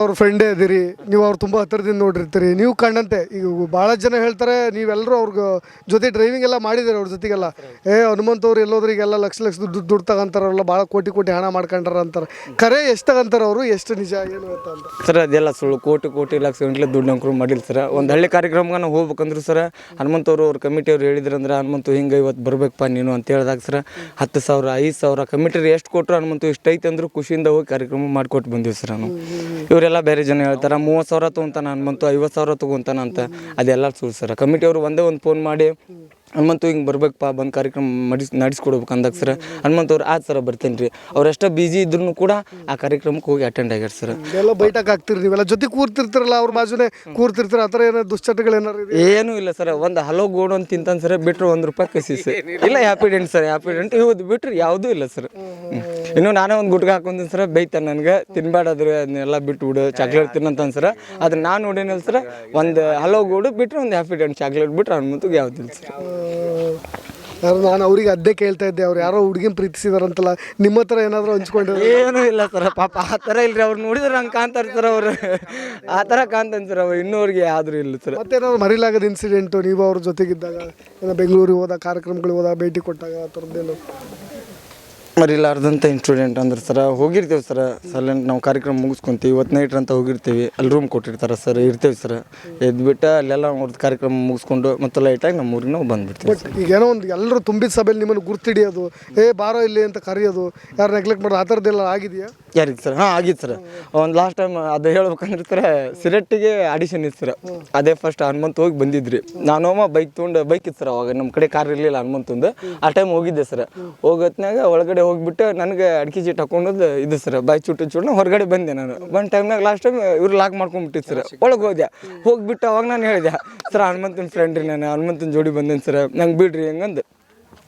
ಅವ್ರ ಫ್ರೆಂಡೇ ಅದಿರಿ ನೀವು ಅವ್ರು ತುಂಬ ಹತ್ತಿರದಿಂದ ನೋಡಿರ್ತೀರಿ. ನೀವು ಕಂಡಂತೆ ಈಗ ಭಾಳ ಜನ ಹೇಳ್ತಾರೆ ನೀವೆಲ್ಲರೂ ಅವ್ರಿಗೆ ಜೊತೆ ಡ್ರೈವಿಂಗ್ ಎಲ್ಲ ಮಾಡಿದ್ದೀರಿ ಅವ್ರ ಜೊತೆಗೆಲ್ಲ. ಏ ಹನುಮಂತ ಅವ್ರು ಎಲ್ಲೋದ್ರಿಗೆಲ್ಲ ಲಕ್ಷ ಲಕ್ಷ ದುಡ್ಡು ದುಡ್ಡು ತಗೊಂತಾರಲ್ಲ ಭಾಳ ಕೋಟಿ ಕೋಟಿ ಹಣ ಮಾಡ್ಕೊಂಡಾರ ಅಂತಾರೆ. ಕರೆ ಎಷ್ಟು ತಗೊಂತಾರೆ ಅವರು ಎಷ್ಟು ನಿಜ ಏನು ಅಂತ ಸರ್ ಅದೆಲ್ಲ ಸುಳ್ಳು. ಕೋಟಿ ಕೋಟಿ ಲಕ್ಷ ಗಂಟ್ಲೆ ದುಡ್ಡು ಅಂಕರು ಮಾಡಿಲ್ಲ ಸರ್. ಒಂದು ಹಳ್ಳಿ ಕಾರ್ಯಕ್ರಮಕ್ಕೆ ನಾವು ಹೋಗ್ಬೇಕಂದ್ರೆ ಸರ್ ಹನುಮಂತವ್ರು ಅವ್ರ ಕಮಿಟಿ ಅವ್ರು ಹೇಳಿದ್ರಂದ್ರೆ ಹನುಮಂತು ಹಿಂಗೆ ಇವತ್ತು ಬರಬೇಕಪ್ಪ ನೀನು ಅಂತ ಹೇಳಿದಾಗ ಸರ್ ಹತ್ತು ಸಾವಿರ ಐದು ಸಾವಿರ ಕಮಿಟಿ ಎಷ್ಟು ಕೊಟ್ಟರು ಹನುಮಂತು ಇಷ್ಟೈತೆ ಅಂದ್ರು ಖುಷಿಯಿಂದ ಹೋಗಿ ಕಾರ್ಯಕ್ರಮ ಮಾಡಿಕೊಟ್ಟು ಬಂದಿವಿ ಸರ್ ನಾವು. ಇವರೆಲ್ಲ ಬೇರೆ ಜನ ಹೇಳ್ತಾರೆ, ಮೂವತ್ತು ಸಾವಿರ ತೊಗೊಂತಾನ ಅನ್ಬಂತು ಐವತ್ತು ಸಾವಿರ ತೊಗೊಂತಾನ ಅಂತ. ಅದೆಲ್ಲ ಸುಳ್ಳು ಸರ್ ಕಮಿಟಿಯವರು ಒಂದೇ ಒಂದು ಫೋನ್ ಮಾಡಿ ಹನುಮಂತು ಹಿಂಗೆ ಬರ್ಬೇಕಪ್ಪ ಬಂದು ಕಾರ್ಯಕ್ರಮ ಮಾಡಿಸ್ ನಡೆಸ್ಕೊಡ್ಬೇಕು ಅಂದಾಗ ಸರ್ ಹನುಮಂತವ್ರು ಆಯ್ತು ಸರ್ ಬರ್ತೇನೆ ರೀ. ಅವ್ರು ಎಷ್ಟೇ ಬಿಜಿ ಇದ್ರೂ ಕೂಡ ಆ ಕಾರ್ಯಕ್ರಮಕ್ಕೆ ಹೋಗಿ ಅಟೆಂಡ್ ಆಗ್ಯಾರ ಸರ್ ಎಲ್ಲ ಬೈಟಕ್ ಆಗ್ತಿರಿ ನೀವೆಲ್ಲ ಜೊತೆ ಕೂರ್ತಿರ್ತಿರಲ್ಲ ಅವ್ರ ಬಾಜುನೇ ಕೂರ್ತಿರ್ತಾರೆ ಆ ಥರ ಏನೋ ದುಶ್ಚಟಗಳು ಏನಾರು ಇದೆ ಏನೂ ಇಲ್ಲ ಸರ್ ಒಂದು ಹಲೋ ಗೋಡು ಅಂತ ತಿಂತಾನೆ ಸರ್ ಬಿಟ್ರೆ ಒಂದು ರೂಪಾಯಿ ಕಸಿ ಸರ್ ಇಲ್ಲ ಹ್ಯಾಪಿಡೆಂಟ್ ಸರ್ ಹ್ಯಾಪಿಡೆಂಟ್ ಇವತ್ತು ಬಿಟ್ಟರೆ ಯಾವುದೂ ಇಲ್ಲ ಸರ್ ಇನ್ನು ನಾನೇ ಒಂದು ಗುಟ್ಕ ಹಾಕೊಂತೀನಿ ಸರ್ ಬೈತಾನೆ ನನಗೆ. ತಿನ್ಬೇಡಾದ್ರೆ ಅದನ್ನೆಲ್ಲ ಬಿಟ್ಟು ಬಿಡು ಚಾಕ್ಲೇಟ್ ತಿನ್ನಂತಾನೆ ಸರ್ ಅದನ್ನ ನಾನು ನೋಡೇನಿಲ್ಲ ಸರ್ ಒಂದು ಹಲೋ ಗೋಡು ಬಿಟ್ಟರೆ ಒಂದು ಹ್ಯಾಪಿಡೆಂಟ್ ಚಾಕ್ಲೇಟ್ ಬಿಟ್ರೆ ಹನುಮಂತಿಗೆ ಯಾವುದಿಲ್ಲ ಸರ್ ನಾನು ಅವ್ರಿಗೆ ಅದೇ ಕೇಳ್ತಾ ಇದ್ದೆ ಅವ್ರು ಯಾರೋ ಹುಡುಗಿನ ಪ್ರೀತಿಸಿದಾರಂತಲ್ಲ ನಿಮ್ಮ ಹತ್ರ ಏನಾದರೂ ಹಂಚ್ಕೊಂಡಿದ್ರು ಏನೂ ಇಲ್ಲ ಸರ್ ಪಾಪ ಆ ಥರ ಇಲ್ರಿ ಅವ್ರು ನೋಡಿದ್ರೆ ಹಂಗೆ ಕಾಣ್ತಾ ಇರ್ತಾರೆ ಅವರು. ಆ ಥರ ಕಾಣ್ತಾನೆ ಸರ್ ಅವ್ರು ಇನ್ನೂರಿಗೆ ಆದರೂ ಇಲ್ಲ ಸರ್. ಮತ್ತೇನಾದ್ರು ಮರಿಲಾಗದ ಇನ್ಸಿಡೆಂಟು ನೀವು ಅವ್ರ ಜೊತೆಗಿದ್ದಾಗ ಏನೋ ಬೆಂಗಳೂರಿಗೆ ಹೋದ ಕಾರ್ಯಕ್ರಮಗಳಿಗೆ ಹೋದ ಭೇಟಿ ಕೊಟ್ಟಾಗ ಆ ಥರದ್ದೇನು? ಮರಿಲಾರ್ದಂಥ ಇನ್ಸ್ಟೂಡೆಂಟ್ ಅಂದ್ರೆ ಸರ ಹೋಗಿರ್ತೀವಿ ಸರ್. ಸಲೆಂಟ್ ನಾವು ಕಾರ್ಯಕ್ರಮ ಮುಗಿಸ್ಕೊಂತೀವಿ ಇವತ್ತು ನೈಟ್ ಅಂತ ಹೋಗಿರ್ತೀವಿ. ಅಲ್ಲಿ ರೂಮ್ ಕೊಟ್ಟಿರ್ತಾರೆ ಸರ್ ಇರ್ತೀವಿ ಸರ್. ಎದ್ಬಿಟ್ಟು ಅಲ್ಲೆಲ್ಲ ಅವ್ರದ್ದು ಕಾರ್ಯಕ್ರಮ ಮುಗಿಸ್ಕೊಂಡು ಮತ್ತೆ ಲೈಟಾಗಿ ನಮ್ಮ ಊರಿಗೆ ನಾವು ಬಂದ್ಬಿಡ್ತೀವಿ ಬಟ್ ಈಗ ಏನೋ ಒಂದು ಎಲ್ಲರೂ ತುಂಬಿದ ಸಭೆಯಲ್ಲಿ ನಿಮ್ಮನ್ನು ಗುರ್ತಿಡಿಯೋದು ಏ ಬಾರೋ ಇಲ್ಲಿ ಅಂತ ಕರೆಯೋದು ಯಾರು ನೆಗ್ಲೆಕ್ಟ್ ಮಾಡೋದು ಆ ಥರದ್ದೆಲ್ಲ ಆಗಿದೆಯಾ? ಯಾರಿಗೆ ಸರ್? ಹಾಂ ಆಗಿತ್ತು ಸರ್. ಒಂದು ಲಾಸ್ಟ್ ಟೈಮ್ ಅದು ಹೇಳ್ಬೇಕಂದ್ರೆ ಸರ್ ಸಿರೆಟ್ಟಿಗೆ ಆಡಿಷನ್ ಇತ್ತು ಸರ್. ಅದೇ ಫಸ್ಟ್ ಹನುಮಂತ ಹೋಗಿ ಬಂದಿದ್ರಿ. ಅಮ್ಮ ಬೈಕ್ ತೊಗೊಂಡು ಬೈಕ್ ಇತ್ತು ಸರ್ ಅವಾಗ. ನಮ್ಮ ಕಡೆ ಕಾರ್ ಇರಲಿಲ್ಲ ಹನುಮಂತಂದು ಆ ಟೈಮ್ ಹೋಗಿದ್ದೆ ಸರ್. ಹೋಗೋತ್ನಾಗ ಒಳಗಡೆ ಹೋಗ್ಬಿಟ್ಟು ನನಗೆ ಅಡಿಕೆ ಚೀಟ್ ಹಾಕೊಂಡದ್ದು ಇದು ಸರ್, ಬಾಯಿ ಚುಟ್ಟು ಚೂಟ್ನ ಹೊರಗಡೆ ಬಂದೆ ನಾನು. ಬಂದ ಟೈಮ್ನಾಗ ಲಾಸ್ಟ್ ಟೈಮ್ ಇವ್ರು ಲಾಕ್ ಮಾಡ್ಕೊಂಡ್ಬಿಟ್ಟಿತ್ತು ಸರ್, ಒಳಗೆ ಹೋದೆ. ಹೋಗ್ಬಿಟ್ಟು ಅವಾಗ ನಾನು ಹೇಳಿದೆ, ಸರ್, ಹನುಮಂತನ ಫ್ರೆಂಡ್ ರೀ ನಾನು, ಹನುಮಂತನ ಜೋಡಿ ಬಂದೇನೆ ಸರ್, ನಂಗೆ ಬಿಡ್ರಿ ಹೆಂಗಂದು.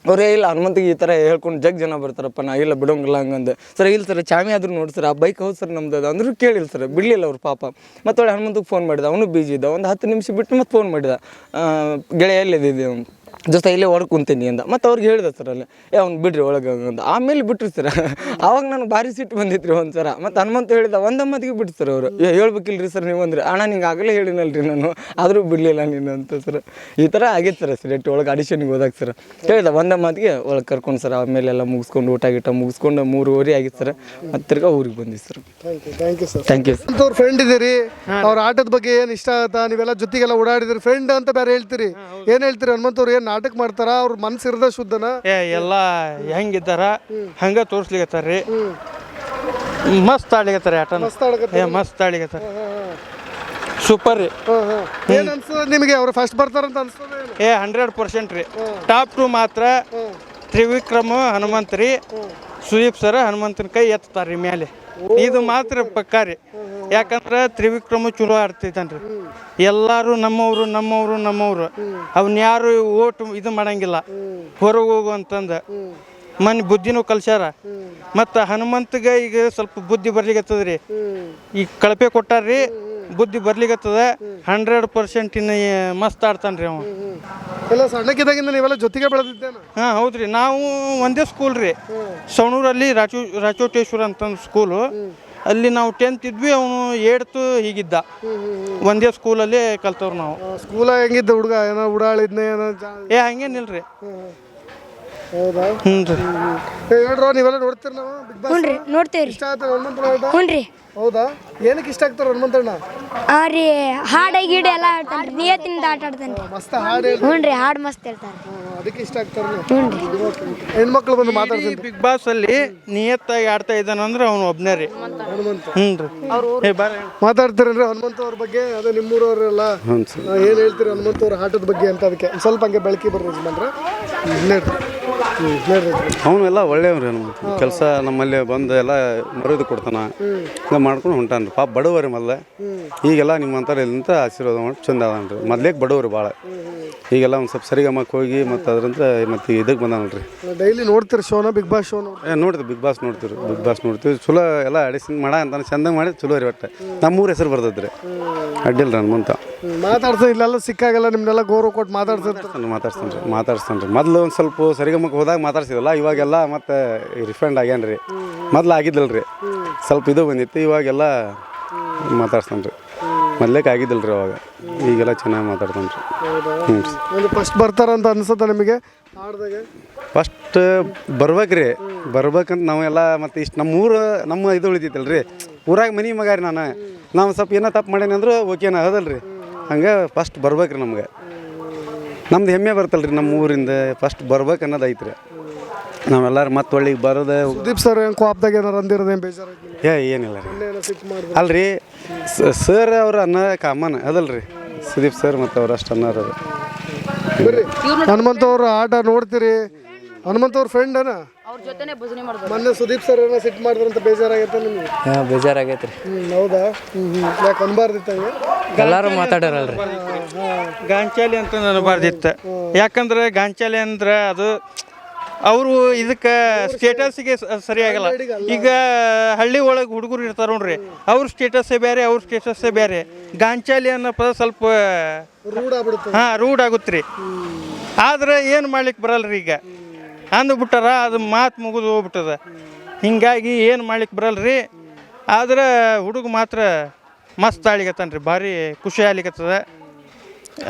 ಅವರೇ, ಇಲ್ಲ, ಹನುಮಂತಿಗೆ ಈ ಥರ ಹೇಳ್ಕೊಂಡು ಜಗ್ ಜನ ಬರ್ತಾರಪ್ಪ, ನಾ ಇಲ್ಲ ಬಿಡೋಂಗಿಲ್ಲ ಹಂಗಂದು. ಸರ್, ಇಲ್ಲ ಸರ್ ಚಾಮಿ ಆದ್ರೂ ನೋಡಿ ಸರ್, ಆ ಬೈಕ್ ಹೌದು ಸರ್ ನಮ್ದು ಅದು. ಅಂದ್ರೂ ಕೇಳಿಲ್ಲ ಸರ್, ಬಿಡಲಿಲ್ಲ ಅವ್ರು ಪಾಪ. ಮತ್ತೆ ಹನುಮಂತಿಗೆ ಫೋನ್ ಮಾಡಿದ, ಅವನು ಬಿಜಿ ಇದ್ದ, ಒಂದು ಹತ್ತು ನಿಮಿಷ ಬಿಟ್ಟು ಮತ್ತೆ ಫೋನ್ ಮಾಡಿದ ಗೆಳೆಯ ಎಲ್ಲಿದೆ ಜೊತೆ ಇಲ್ಲೇ ಒಳಗೆ ಕುಂತೀನಿ ಅಂದ. ಮತ್ತೆ ಅವ್ರಿಗೆ ಹೇಳಿದೆ ಸರ್ ಅಲ್ಲಿ ಏ ಅವ್ನು ಬಿಡ್ರಿ ಒಳಗೆ ಅಂತ ಆಮೇಲೆ ಬಿಟ್ರಿ ಸರ್ ಅವಾಗ ನನಗೆ ಭಾರಿ ಸಿಟ್ಟು ಬಂದಿತ್ತು ರೀ ಒಂದು ಸರ. ಮತ್ತು ಹನುಮಂತ ಹೇಳಿದ ಒಂದ ಮತಿಗೆ ಬಿಟ್ಟು ಸರ್ ಅವರು. ಏ ಹೇಳ್ಬೇಕಿಲ್ರಿ ಸರ್ ನೀವು ಅಂದ್ರೆ. ಅಣ್ಣ ನಿಂಗೆ ಆಗಲೇ ಹೇಳಿನಲ್ರಿ ನಾನು. ಆದರೂ ಬಿಡಲಿಲ್ಲ ನೀನು ಅಂತ ಸರ್ ಈ ಥರ ಆಗಿತ್ತು ಸರ್ ಸಿಲೆಟ್ ಒಳಗೆ ಅಡಿಷನ್ಗೆ ಹೋದಾಗ ಸರ್ ಹೇಳಿದ ಒಂದ ಮಾತಿಗೆ ಒಳಗೆ ಕರ್ಕೊಂಡು ಸರ್ ಆಮೇಲೆ ಎಲ್ಲ ಮುಗಿಸ್ಕೊಂಡು ಊಟ ಗೀಟ ಮುಗಿಸ್ಕೊಂಡು ಮೂರುವರೆ ಆಗಿತ್ತು ಸರ್ ಮತ್ತೆ ತಿರ್ಗಾ ಊರಿಗೆ ಬಂದಿವಿ sir thank you thank you sir thank you sir ಅವ್ರ ಫ್ರೆಂಡ್ ಇದೀರಿ. ಅವ್ರ ಆಟದ ಬಗ್ಗೆ ಏನು ಇಷ್ಟ ಆಗುತ್ತಾ ನೀವೆಲ್ಲ ಜೊತೆಗೆಲ್ಲ ಓಡಾಡಿದ್ರಿ ಫ್ರೆಂಡ್ ಅಂತ ಬೇರೆ ಹೇಳ್ತೀರಿ. ಏನು ಹೇಳ್ತೀರಿ? ಹನುಮಂತವ್ರು ಏನು ನಾಟಕ ಮಾಡ್ತಾರ ಅವ್ರ ಮನ್ಸು ಇರದ ಶುದ್ಧನ? ಏ ಎಲ್ಲ ಹೆಂಗಿದ್ದಾರ ಹಂಗ ತೋರ್ಸ್ಲಿಕತ್ತಾರ್ರಿ. ಮಸ್ತ್ ಆಡ್ಲಿಕತ್ತಾರ ಆಟನ. ಮಸ್ತ್. ಏ ಮಸ್ತ್ ಆಡ್ಲಿಕತ್ತಾರ ಸೂಪರ್ ರೀ. ಏನು ಅನ್ಸ್ತದ ನಿಮಗೆ ಅವ್ರು ಫಸ್ಟ್ ಬರ್ತಾರಂತ ಅನ್ಸ್ತದ ಏನು? ಏ ಹಂಡ್ರೆಡ್ ಪರ್ಸೆಂಟ್ ರೀ. ಟಾಪ್ ಟು ಮಾತ್ರ ತ್ರಿವಿಕ್ರಮ ಹನುಮಂತ ರೀ ಸುದೀಪ್ ಸರ್ ಹನುಮಂತನ ಕೈ ಎತ್ತಾರ ರೀ ಮೇಲೆ ಇದು ಮಾತ್ರ ಪಕ್ಕಾ ರೀ ಯಾಕಂದ್ರೆ ತ್ರಿವಿಕ್ರಮ ಚಲೋ ಆಡ್ತಿದ್ದಾನ್ರಿ. ಎಲ್ಲರೂ ನಮ್ಮವರು ನಮ್ಮವರು ನಮ್ಮವರು. ಅವನ್ ಯಾರು ಓಟ್ ಇದು ಮಾಡಂಗಿಲ್ಲ. ಹೊರಗೆ ಹೋಗು ಅಂತಂದು. ಮನೆ ಬುದ್ಧಿನೂ ಕಲ್ಸ್ಯಾರ. ಮತ್ತು ಹನುಮಂತಗೆ ಈಗ ಸ್ವಲ್ಪ ಬುದ್ಧಿ ಬರ್ಲಿಕ್ಕೆ ರೀ ಈಗ ಕಳಪೆ ಕೊಟ್ಟಾರ್ರಿ. ಬುದ್ಧಿ ಬರ್ಲಿಕತ್ತದ ಹಂಡ್ರೆಡ್ ಪರ್ಸೆಂಟ್ ಇನ್ನು ಮಸ್ತ್ ಆಡ್ತಾನೆ ರೀ ಅವ. ಎಲ್ಲ ಸಣ್ಣಕ್ಕಿದ್ದಾಗಿಂದ ನೀವೆಲ್ಲ ಜೊತೆಗೆ ಬೆಳೆದಿದ್ದೇನೆ? ಹಾಂ ಹೌದ್ರಿ. ನಾವು ಒಂದೇ ಸ್ಕೂಲ್ ರೀ. ಸವಣೂರಲ್ಲಿ ರಾಚೋ ರಾಚೋಟೇಶ್ವರ ಅಂತಂದು ಸ್ಕೂಲು ಅಲ್ಲಿ ನಾವು ಟೆಂತ್ ಇದ್ವಿ ಅವನು ಏಡ್ತು ಹೀಗಿದ್ದ. ಒಂದೇ ಸ್ಕೂಲಲ್ಲಿ ಕಲ್ತವ್ರು ನಾವು. ಸ್ಕೂಲ ಹೆಂಗಿದ್ದ ಹುಡುಗ? ಏನೋ ಉಡಾಳಿದ್ನೇ ಏನೋ ಜಾ- ಏ ಹಂಗೇನಿಲ್ರಿ. ಹೌದಾ? ಹ್ಞೂ ರೀ ಏ, ಹೇಳ್ರೋ ನೀವೆಲ್ಲ ನೋಡ್ತೀರಿ ನಾವು ಬಿಗ್ ಬಾಸ್ ಹ್ಞೂ ರೀ ಇಷ್ಟ ಆಯ್ತು ಹನುಮಂತನ ಆಟ ಹ್ಞೂ ರೀ ಹೌದಾ? ಏನಕ್ಕೆ ಇಷ್ಟ ಆಗ್ತಾರೆ ಹನುಮಂತಣ್ಣ? ಹಾಂ ರೀ ಹಾಡು ಗೀಡು ಎಲ್ಲ ಆಡ್ತಾನೆ ರೀ ನಿಯತ್ತಿಂದ ಆಟ ಆಡ್ತಾನೆ ರೀ ಮಸ್ತ್ ಹಾಡು ಹೇಳಿ ಹ್ಞೂ ರೀ ಹಾಡು ಮಸ್ತ್ ಹೇಳ್ತಾನೆ ಅದಕ್ಕೆ ಇಷ್ಟ ಆಗ್ತಾರೆ ಹ್ಞೂ ರೀ ಹೆಣ್ಮಕ್ಳು ಬಂದು ಮಾತಾಡ್ತೀನಿ ಬಿಗ್ ಬಾಸ್ ಅಲ್ಲಿ ನಿಯತ್ತಾಗಿ ಆಡ್ತಾ ಇದ್ದಾನಂದ್ರೆ ಅವ್ನು ಒಬ್ಬನೇ ರೀ. ಹನುಮಂತ. ಹ್ಞೂ ರೀ ಏ ಬಾರ ಮಾತಾಡ್ತೀರೇನ್ರಿ ಹನುಮಂತ ಅವ್ರ ಬಗ್ಗೆ? ಅದೇ ನಿಮ್ಮೂರವರೆಲ್ಲ. ಏನು ಹೇಳ್ತೀರಿ ಹನುಮಂತ ಅವ್ರ ಆಟದ ಬಗ್ಗೆ ಅಂತ ಅದಕ್ಕೆ? ಒಂದ್ ಸ್ವಲ್ಪ ಹಂಗೆ ಬೆಳಕಿ ಬರ್ರಿ ಯಜಮಾನ್ರೆ. ಹ್ಮ್, ಹ್ಮ್, ಹೇಳ್ರಿ ಅವನು ಎಲ್ಲ ಒಳ್ಳೆಯವ್ರಿ ನಮ್ಮ ಕೆಲಸ ನಮ್ಮಲ್ಲಿ ಬಂದು ಎಲ್ಲ ಮರದು ಕೊಡ್ತಾನ. ಎಲ್ಲ ಮಾಡ್ಕೊಂಡು ಹೊಂಟಾನ್ರಿ. ಪಾಪ ಬಡವರಿ ಮೊದಲೇ. ಈಗೆಲ್ಲ ನಿಮ್ಮಂಥವ್ರು ಇಲ್ಲಿಂದ ಆಶೀರ್ವಾದ ಮಾಡಿ ಚಂದ ಅದಾನ್ರಿ ಮೊದ್ಲೇಕ್ ಬಡವ್ರಿ ಭಾಳ. ಈಗೆಲ್ಲ ಒಂದು ಸ್ವಲ್ಪ ಸರಿಗಮಕ್ಕೆ ಹೋಗಿ ಮತ್ತು ಅದರಿಂದ ಮತ್ತು ಇದಕ್ಕೆ ಬಂದಾನಲ್ರಿ. ಡೈಲಿ ನೋಡ್ತೀರಿ ಶೋನ ಬಿಗ್ ಬಾಸ್ ಶೋ ಏ ನೋಡ್ತೀವಿ ಬಿಗ್ ಬಾಸ್ ನೋಡ್ತೀವಿ ಬಿಗ್ ಬಾಸ್ ನೋಡ್ತೀವಿ. ಚಲೋ ಎಲ್ಲ ಅಡಿಸಿಂಗ್ ಮಾಡ ಅಂತಾನೆ ಚಂದ ಮಾಡಿ ಚಲೋ ರೀ ಒಟ್ಟು ನಮ್ಮೂರ ಹೆಸರು ಬರ್ತದ್ರಿ ಅಡ್ಡಿಲ್ಲ ಮುಂತ. ಮಾತಾಡ್ತಾ ಇಲ್ಲೆಲ್ಲ ಸಿಕ್ಕಾಗೆಲ್ಲ ನಿಮ್ಮನ್ನೆಲ್ಲ ಗೌರವ ಕೊಟ್ಟು ಮಾತಾಡ್ತಾರೆ ಮಾತಾಡ್ತಾನೆ ರೀ ಮಾತಾಡ್ತಾನೆ ರೀ ಮೊದಲು ಒಂದು ಸ್ವಲ್ಪ ಸರಿಗಮಕ್ಕೆ ಹೋದಾಗ ಮಾತಾಡ್ಸಿದಲ್ಲ ಇವಾಗೆಲ್ಲ ಮತ್ತೆ ರಿಫಂಡ್ ಆಗ್ಯಾನ ರೀ ಮೊದ್ಲು ಆಗಿದ್ದಿಲ್ಲ ರೀ ಸ್ವಲ್ಪ ಇದು ಬಂದಿತ್ತು ಇವಾಗೆಲ್ಲ ಮಾತಾಡ್ಸ್ತಾನ್ರಿ. ರೀ ಮೊದ್ಲೇಕ್ ಆಗಿದ್ದಿಲ್ಲ ರೀ ಅವಾಗ. ಈಗೆಲ್ಲ ಚೆನ್ನಾಗಿ ಮಾತಾಡ್ತಾನೆ ರೀ ಹ್ಞೂ ರೀ. ಒಂದು ಫಸ್ಟ್ ಬರ್ತಾರಂತ ಅನ್ಸುತ್ತೆ ನಿಮಗೆ? ಹಾಡ್ದಾಗೆ? ಫಸ್ಟ್ ಬರ್ಬೇಕ್ರಿ. ಬರ್ಬೇಕಂತ ನಾವೆಲ್ಲ ಮತ್ತೆ ಇಷ್ಟು ನಮ್ಮ ಊರು ನಮ್ಮ ಇದು ಉಳಿತೈತಲ್ಲ ರೀ ಊರಾಗ ಮನೆ ಮಗ ರೀ ನಾನು. ನಾವು ಸ್ವಲ್ಪ ಏನೋ ತಪ್ಪು ಮಾಡೇನಿ ಅಂದ್ರೆ ಓಕೆನ ಹೌದಲ್ರಿ ಹಂಗೆ ಫಸ್ಟ್ ಬರ್ಬೇಕ್ರಿ ನಮ್ಗೆ. ನಮ್ದು ಹೆಮ್ಮೆ ಬರ್ತಲ್ಲ ರೀ ನಮ್ಮ ಊರಿಂದ ಫಸ್ಟ್ ಬರ್ಬೇಕು ಅನ್ನೋದು ಐತ್ರಿ. ನಾವೆಲ್ಲರೂ ಮತ್ತೆ ಒಳ್ಳಿಗೆ ಬರೋದು ಸುದೀಪ್ ಸರ್ ಏನು ಕೋಪದಾಗ ಏನಾರು ಅಂದಿರೋದೇನು ಬೇಜಾರಾಗಿ ಏ ಏನಿಲ್ಲ ರೀ. ಅಲ್ರಿ ಸರ್ ಅವ್ರ ಅನ್ನ ಕಾಮನ್ ಅದಲ್ರಿ. ಸುದೀಪ್ ಸರ್ ಮತ್ತು ಅವ್ರು ಅಷ್ಟು ಅನ್ನೋರು ಹನುಮಂತ ಅವ್ರ ಆಟ ನೋಡ್ತೀರಿ. ಹನುಮಂತ ಅವ್ರ ಫ್ರೆಂಡ್ ಅನ? ಅವ್ರ ಜೊತೆನೆ ಭಜನೆ ಮೊನ್ನೆ ಸುದೀಪ್ ಸರ್ ಏನೋ ಸಿಟ್ಟು ಮಾಡಿದ್ರಂತ ಬೇಜಾರಾಗೈತೆ ನಿಮ್ಗೆ? ಹಾಂ ಬೇಜಾರಾಗೈತೆ ರೀ ಹೌದಾ? ಹ್ಮ್ ಹ್ಞೂ ಯಾಕೆ ಅನ್ಬಾರ್ದಿತ್ತಂಗೆ? ಎಲ್ಲರೂ ಮಾತಾಡ್ಯಾರಲ್ರಿ ಗಾಂಚಾಲಿ ಅಂತ ನನಬಾರ್ದಿತ್ತು ಯಾಕಂದ್ರೆ ಗಾಂಚಾಲಿ ಅಂದ್ರೆ ಅದು ಅವರು ಇದಕ್ಕೆ ಸ್ಟೇಟಸ್ಗೆ ಸರಿಯಾಗಲ್ಲ. ಈಗ ಹಳ್ಳಿ ಒಳಗೆ ಹುಡುಗರು ಇರ್ತಾರೆ ನೋಡ್ರಿ ಅವ್ರ ಸ್ಟೇಟಸ್ಸೇ ಬೇರೆ ಅವ್ರ ಸ್ಟೇಟಸ್ಸೇ ಬೇರೆ ಗಾಂಚಾಲಿ ಅನ್ನೋ ಪದ ಸ್ವಲ್ಪ ರೂಢ ಆಗ್ಬಿಡುತ್ತೆ. ಹಾಂ ರೂಢ್ ಆಗುತ್ತೆ ರೀ ಆದ್ರೆ ಏನು ಮಾಡ್ಲಿಕ್ಕೆ ಬರಲ್ರಿ ಈಗ? ಅಂದ್ಬಿಟ್ಟಾರ, ಅದು ಮಾತು ಮುಗಿದು ಹೋಗ್ಬಿಟ್ಟದ. ಹಿಂಗಾಗಿ ಏನು ಮಾಡ್ಲಿಕ್ಕೆ ಬರಲ್ರಿ? ಆದ್ರೆ ಹುಡುಗ ಮಾತ್ರ ಮಸ್ತ್ ಆಳಿಗತ್ತಾನ ರೀ ಭಾರಿ ಖುಷಿ ಆಗ್ಲಿಕತ್ತದ.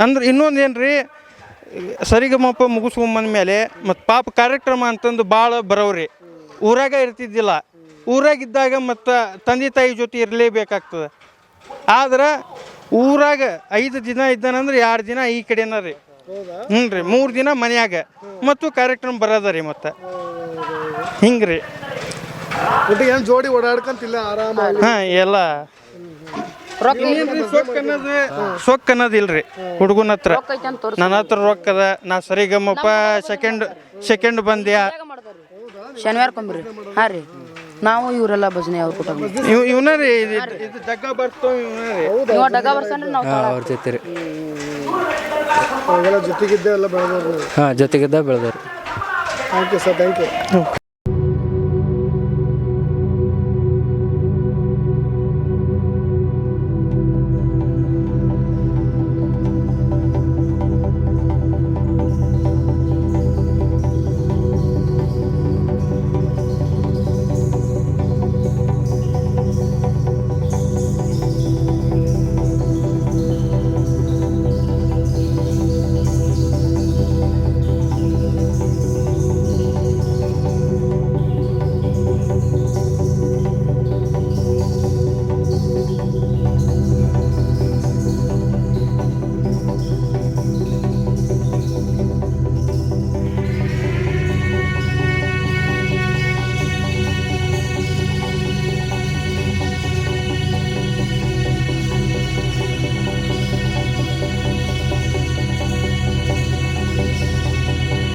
ಅಂದ್ರೆ ಇನ್ನೊಂದು ಏನು ರೀ ಸರಿಗಮಪ ಮುಗಿಸ್ಕೊಂಬಂದ ಮೇಲೆ ಮತ್ತು ಪಾಪ ಕಾರ್ಯಕ್ರಮ ಅಂತಂದು ಭಾಳ ಬರೋರಿ ಊರಾಗ ಇರ್ತಿದ್ದಿಲ್ಲ. ಊರಾಗಿದ್ದಾಗ ಮತ್ತು ತಂದೆ ತಾಯಿ ಜೊತೆ ಇರಲೇಬೇಕಾಗ್ತದೆ. ಆದ್ರೆ ಊರಾಗ ಐದು ದಿನ ಇದ್ದಾನಂದ್ರೆ ಎರಡು ದಿನ ಈ ಕಡೆನ ರೀ. ಹ್ಞೂ ರೀ ಮೂರು ದಿನ ಮನ್ಯಾಗ. ಮತ್ತು ಕಾರ್ಯಕ್ರಮ ಬರೋದ ರೀ ಮತ್ತೆ. ಹಿಂಗೆ ರೀ. ಒಟ್ಟಿಗೆ ಏನು ಜೋಡಿ ಓಡಾಡ್ಕಂತಿಲ್ಲ ಆರಾಮ ಹಾಂ ಎಲ್ಲ. ಸೊಕ್ಕ ಅನ್ನೋದು ಸೊಕ್ಕ ಅನ್ನೋದು ಇಲ್ರಿ ಹುಡುಗನ ಹತ್ರ. ನನ್ನ ಹತ್ರ ರೊಕ್ಕ ಅದ ನಾ ಸರಿಗಮ್ಮಪ್ಪ ಸೆಕೆಂಡ್ ಸೆಕೆಂಡ್ ಬಂದ್ಯಾ? ಶನಿವಾರ ಕೊಂಬ್ರಿ ಹಾಂ ರೀ. ನಾವು ಇವರೆಲ್ಲ ಭಜನೆ ಅವ್ರ ಕುಟುಂಬ ಇವನ ರೀ ಇದು ಇದು ಜಗ್ಗ ಬರ್ತಾವ ಇವನ ರೀ. ಡಗ್ಗ ನಾವು ಅವ್ರ ಜೊತೆ ರೀ ಅವೆಲ್ಲ ಜೊತೆಗಿದ್ದೆ ಎಲ್ಲ ಬೆಳೆದವ್ರು. ಹಾಂ ಜೊತೆಗಿದ್ದ ಬೆಳೆದವ್ರು. Thank you sir thank you